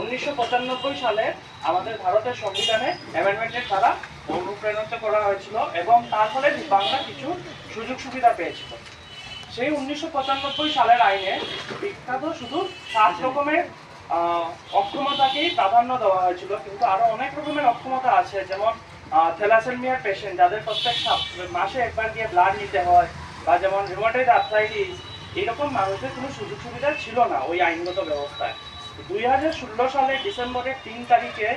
উনিশশো পঁচানব্বই সালে আমাদের ভারতের সংবিধানে অ্যামেন্ডমেন্টের দ্বারা অনুপ্রেরণিত করা হয়েছিল এবং তার ফলে বাংলা কিছু সুযোগ সুবিধা পেয়েছিল। সেই উনিশশো পঁচানব্বই সালের আইনে বিখ্যাত শুধু সাত রকমের অক্ষমতাকেই প্রাধান্য দেওয়া হয়েছিল, কিন্তু আরও অনেক রকমের অক্ষমতা আছে, যেমন থ্যালাসেমিয়ার পেশেন্ট যাদের প্রত্যেক মাসে একবার গিয়ে ব্লাড নিতে হয়, বা যেমন রিমোটেড আর্থ্রাইটিস এইরকম মানুষের কোনো সুযোগ সুবিধা ছিল না ওই আইনগত ব্যবস্থায়। দুই হাজার ষোলো সালের ডিসেম্বরের তিন তারিখে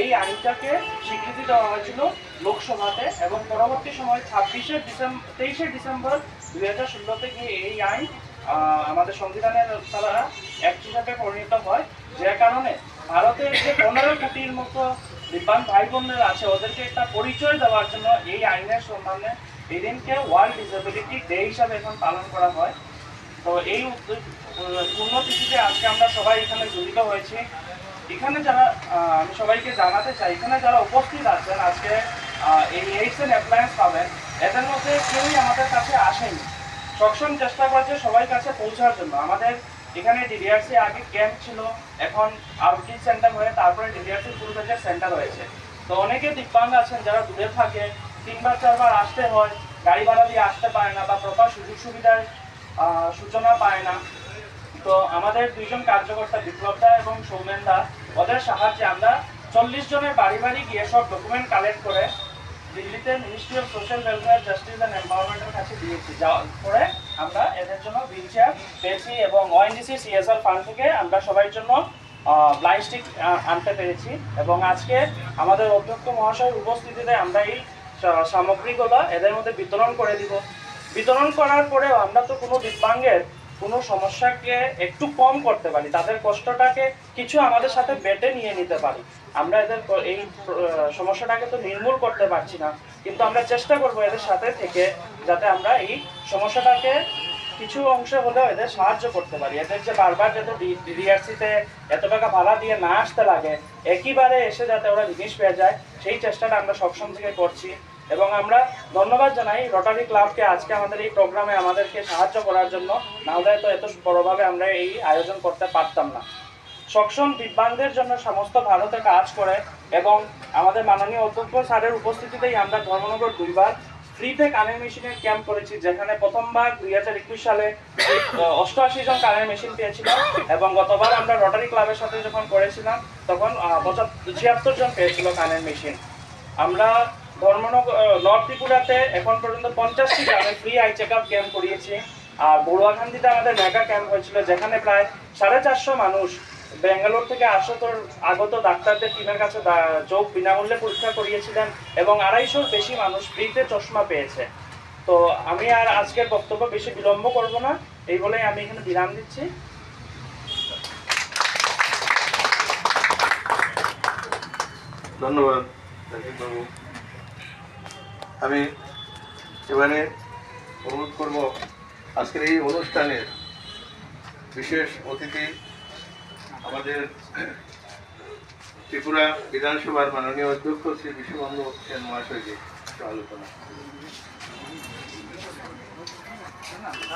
এই আইনটাকে স্বীকৃতি দেওয়া হয়েছিল লোকসভাতে এবং পরবর্তী সময় ছাব্বিশে ডিসেম্বর তেইশে ডিসেম্বর দুই হাজার ষোলোতে গিয়ে এই আইন আমাদের সংবিধানের দ্বারা অ্যাক্ট হিসাবে পরিণত হয়। যে কারণে ভারতের যে পনেরো কোটির মতো দিব্যাঙ্গ ভাই বোনেরা আছে, ওদেরকে একটা পরিচয় দেওয়ার জন্য এই আইনের সম্মানে এই দিনকে ওয়ার্ল্ড ডিসেবিলিটি ডে হিসাবে এখন পালন করা হয়। তো এই উদ্যোগ আহ, পূর্ণতিথিতে আজকে আমরা সবাই এখানে জড়িত হয়েছি। এখানে যারা আমি সবাইকে জানাতে চাই এখানে যারা উপস্থিত আছেন আজকে এই এইডস এন্ড অ্যাপ্লায়েন্স পাবেন এদের মধ্যে কেউই আমাদের কাছে আসেনি। সবসময় চেষ্টা করছে সবাই কাছে পৌঁছার জন্য। আমাদের এখানে ডিডিআরসি আগে ক্যাম্প ছিল এখন আউটরিচ সেন্টার হয়ে তারপরে ডিডিআরসি ফুল ব্যাচের সেন্টার হয়েছে। তো অনেকে দিব্যাঙ্গ আছেন যারা দূরে থাকে তিনবার চারবার আসতে হয় গাড়ি ভাড়া দিয়ে আসতে পারে না বা প্রপার সুযোগ সুবিধার আহ, সূচনা পায় না। তো আমাদের দুইজন কার্যকর্তা বিপ্লবদা এবং সৌমেনদা ওদের সাহায্যে আমরা চল্লিশ জনের বাড়ি বাড়ি গিয়ে সব ডকুমেন্ট কালেক্ট করে দিল্লিতে ministry of social welfare justice and এম্পাওয়ারমেন্টের কাছে দিয়েছি। যাওয়ার পরে আমরা এদের জন্য হুইল চেয়ার পেয়েছি এবং ওএনজিসি সিএসআর ফান্ড থেকে আমরা সবার জন্য ব্লাইন্ড স্টিক আনতে পেরেছি এবং আজকে আমাদের অধ্যক্ষ মহাশয়ের উপস্থিতিতে আমরা এই সামগ্রীগুলো এদের মধ্যে বিতরণ করে দিব। বিতরণ করার পরেও আমরা তো কোনো দিব্যাঙ্গের কোনো সমস্যাকে একটু কম করতে পারি, তাদের কষ্টটাকে কিছু আমাদের সাথে বেটে নিয়ে নিতে পারি। আমরা এদের এই সমস্যাটাকে তো নির্মূল করতে পারছি না, কিন্তু আমরা চেষ্টা করব এদের সাথে থেকে যাতে আমরা এই সমস্যাটাকে কিছু অংশে হলেও এদের সাহায্য করতে পারি। এদের যে বারবার যাতে ডিডিআরসিতে এত টাকা ভাড়া দিয়ে না আসতে লাগে, একইবারে এসে যাতে ওরা জিনিস পেয়ে যায়, সেই চেষ্টাটা আমরা সবসময় থেকে করছি। এবং আমরা ধন্যবাদ জানাই রোটারি ক্লাবকে আজকে আমাদের এই প্রোগ্রামে আমাদেরকে সাহায্য করার জন্য। না হলে তো এত বড়ভাবে আমরা এই আয়োজন করতে পারতাম না। সক্ষম দিব্যাঙ্গদের জন্য সমস্ত ভারতে কাজ করে এবং আমাদের মাননীয় অধ্যক্ষ স্যারের উপস্থিতিতেই আমরা ধর্মনগর দুইবার ফ্রিতে কানের মেশিনের ক্যাম্প করেছি, যেখানে প্রথমবার দুই হাজার একুশ সালে অষ্টআশি জন কানের মেশিন পেয়েছিলাম এবং গতবার আমরা রোটারি ক্লাবের সাথে যখন করেছিলাম, তখন পঁচাত্তর, ছিয়াত্তর জন পেয়েছিল কানের মেশিন আমরা ধর্মনগর নর্থ ত্রিপুরাতে এখন পর্যন্ত পঞ্চাশটি গ্রামে free eye check up camp করিয়েছি। আর বড়ুয়াখান্দিতে আমাদের মেগা ক্যাম্প হয়েছিল, যেখানে প্রায় সাড়ে চারশো মানুষ ব্যাঙ্গালোর থেকে আসো তোর আগত ডাক্তারদের টিমের কাছে চোখ বিনামূল্যে পরীক্ষা করিয়েছিলেন এবং আড়াইশোর বেশি মানুষ ফ্রিতে চশমা পেয়েছে। তো আমি আর আজকের বক্তব্য বেশি বিলম্ব করব না, এই বলেই আমি এখানে বিরাম দিচ্ছি। ধন্যবাদ। আমি এবারে অনুরোধ করব আজকের এই অনুষ্ঠানের বিশেষ অতিথি আমাদের ত্রিপুরা বিধানসভার মাননীয় অধ্যক্ষ শ্রী বিশ্ববন্ধু সেন মহাশয়কে আলোচনা